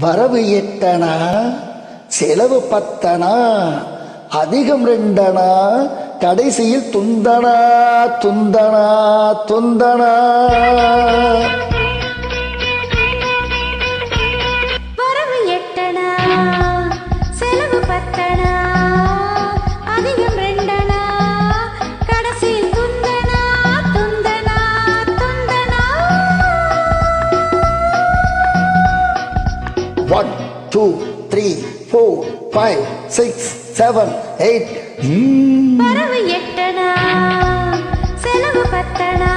வரவு எட்டனா செலவு பத்தனா அதிகம் ரெண்டனா கடைசியில் துந்தனா துந்தனா துந்தனா. Four five six seven eight பறவை எட்டனா? செலவு பத்தனா?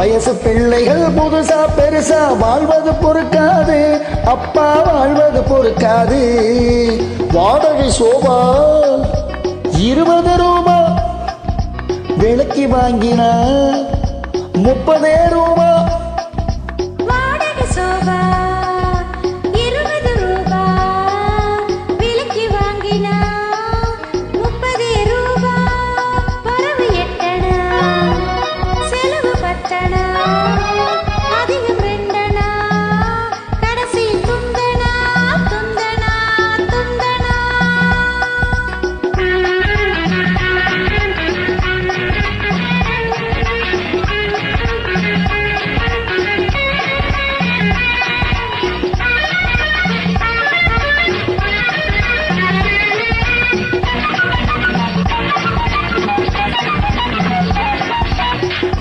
வயசு பிள்ளைகள் புதுசா பெருசா வாழ்வது பொறுக்காது. அப்பா வாழ்வது பொறுக்காது. வாடகை சோபா இருபது ரூபா. விலக்கி வாங்கினா முப்பதே ரூபா. செலவு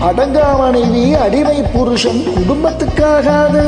அடங்கா மனைவி அடிமை புருஷன் குடும்பத்துக்காகாது.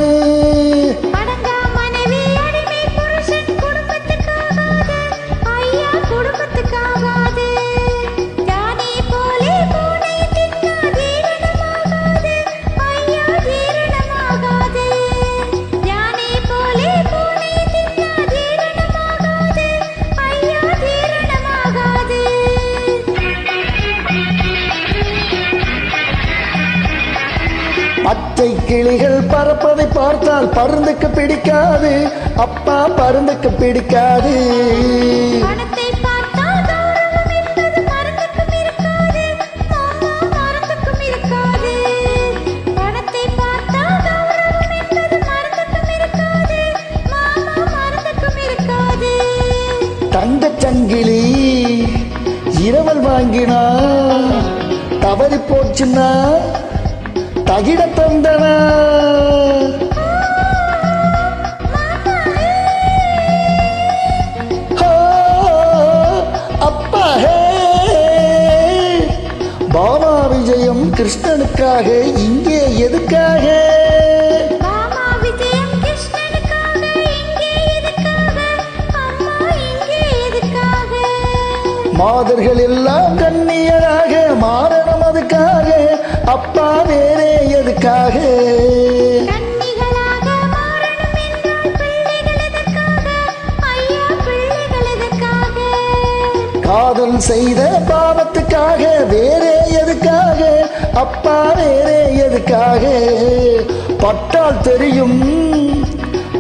பச்சை கிளிகள் பறப்பதை பார்த்தால் பருந்துக்கு பிடிக்காது. அப்பா பருந்துக்கு பிடிக்காது. தங்கச் சங்கிலி இரவல் வாங்கினா தவறி போச்சுன்னா தகிட தந்தன. ஹோ, அப்பா பாபா விஜயம் கிருஷ்ணனுக்காக இங்கே எதுக்காக? மாதர்கள் எல்லாம் கண்ணியராக மாறணும் அதுக்காக. அப்பா வேறே எதுக்காக? காதல் செய்த பாவத்துக்காக வேறே எதுக்காக? அப்பா வேறே எதுக்காக? பட்டால் தெரியும்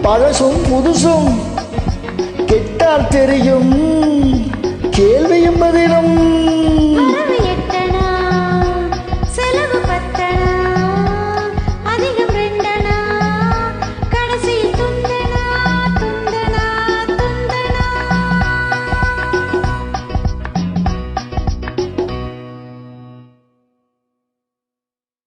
பழசும் புதுசும் கெட்டால் தெரியும். கேள்வியும் பதிலும்